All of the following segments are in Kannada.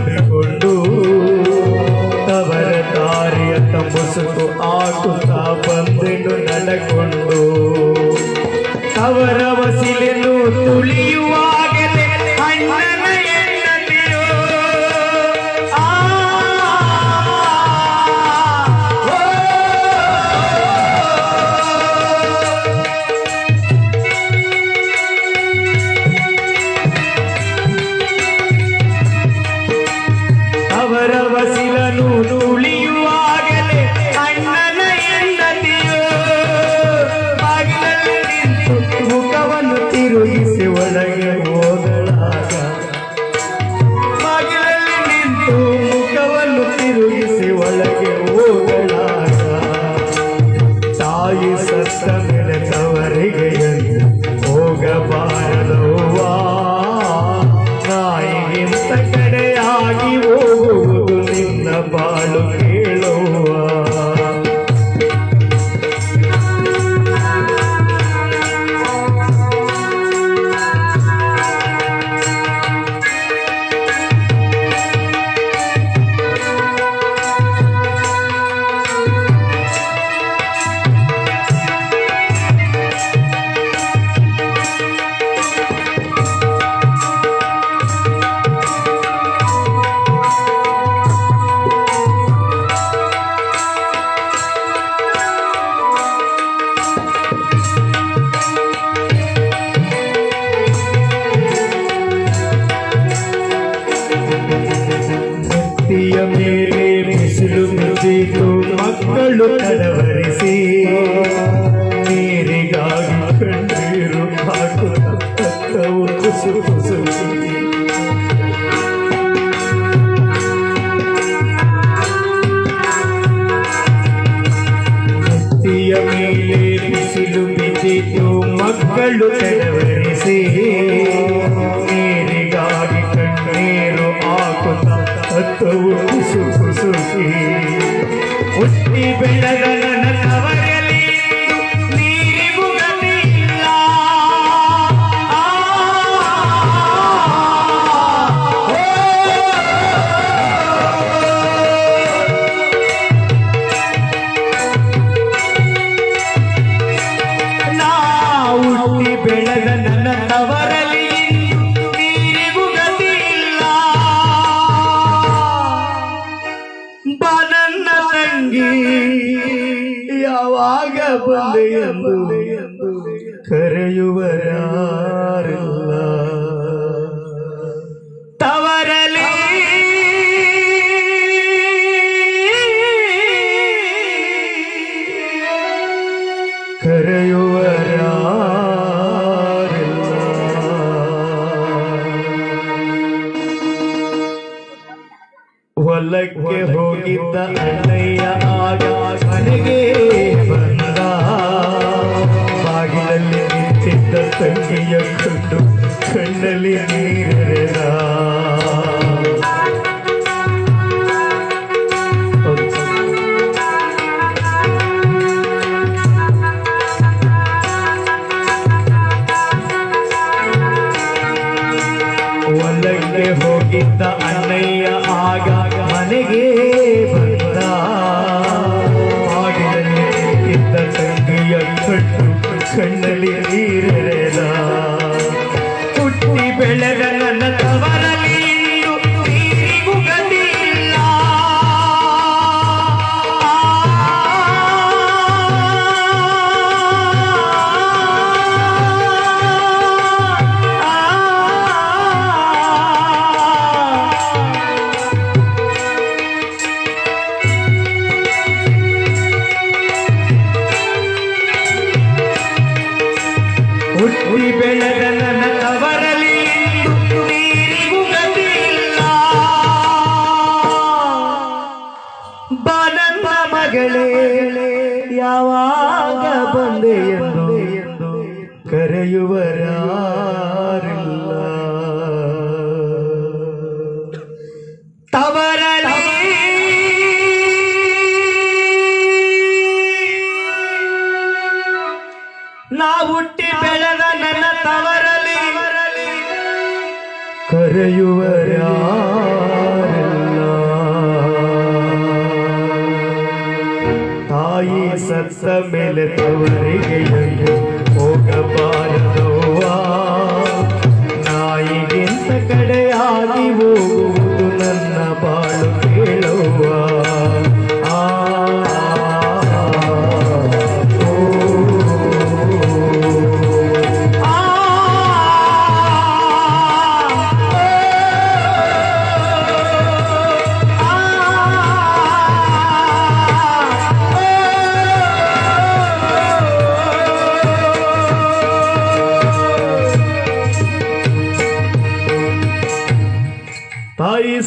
ತೊಳೆದುಕೊಂಡು ತವರ ಕಾರ್ಯತ ಮುಸುಕು ಆಟುತ್ತಾ ಬಂದೆನು ನಡೆಕೊಂಡು ಗುಡಿಯ ಮೇಲೇರಿಸಿದು ಬಿದ್ದಿತು ಮಕ್ಕಳು ತೆರವರಿಸಿ ನೀರಿಗಾಗಿ ಕಣ್ಣೀರು ಹಾಕುತ್ತ ತತ್ವವು ಕುಸು ಕುಸುಕಿ ಹುಟ್ಟಿ ಬೆಳೆದ വരാറില്ല ಕಣ್ಣಿಯ ಕಂಡು ಕಣ್ಣಲ್ಲಿ ನೀರೆರೆದ ಹೊಲಕ್ಕೆ ಹೋಗಿದ್ದ ಅಣ್ಣಯ್ಯ ಆಗ ಮನೆಗೆ ಬಂದ ಮಾಡಿದಲ್ಲಿ ತಂಗಿಯ ಕಣ್ಣಲ್ಲಿ തുണയുവരാറില്ല തവരലേ നാ ಹುಟ್ಟಿ ನನ್ನ ತವರಲಿ ಕರೆಯುವರಾರಿಲ್ಲ ತಾಯಿ ಸತ್ತ ಮೇಲೆ ತವರಿಗೆ ಹೋಗಬಾರದವ್ವ ನಾಯಿಗಿಂತ ಕಡೆಯಾಗಿ ಹೋಗುವ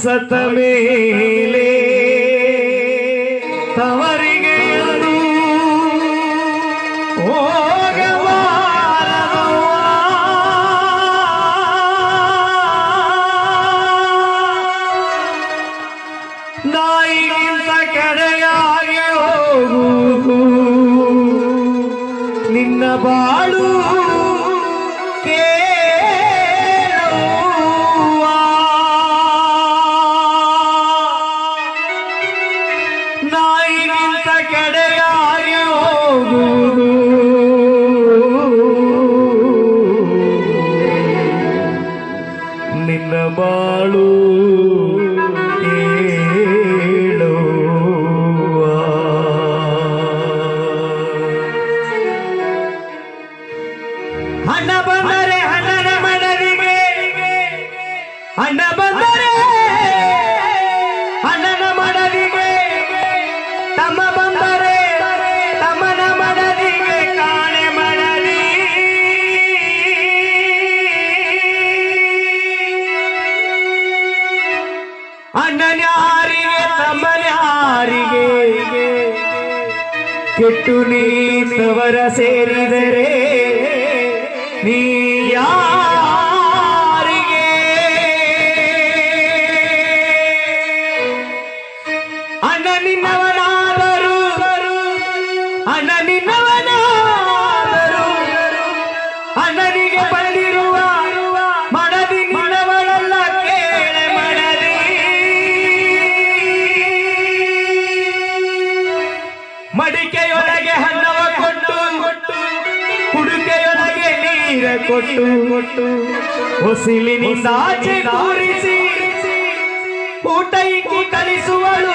சத்தமே. ಕೆಟ್ಟು ನೀ ಸವರ ಸೇರಿದರೆ ನೀ ಯಾ ನೀರ ಕೊಟ್ಟು ಕೊಟ್ಟು ಹೊಸಿಲಿನಿಂದ ಕೂರಿಸಿ ಊಟೈಕಿ ಕಲಿಸುವಳು.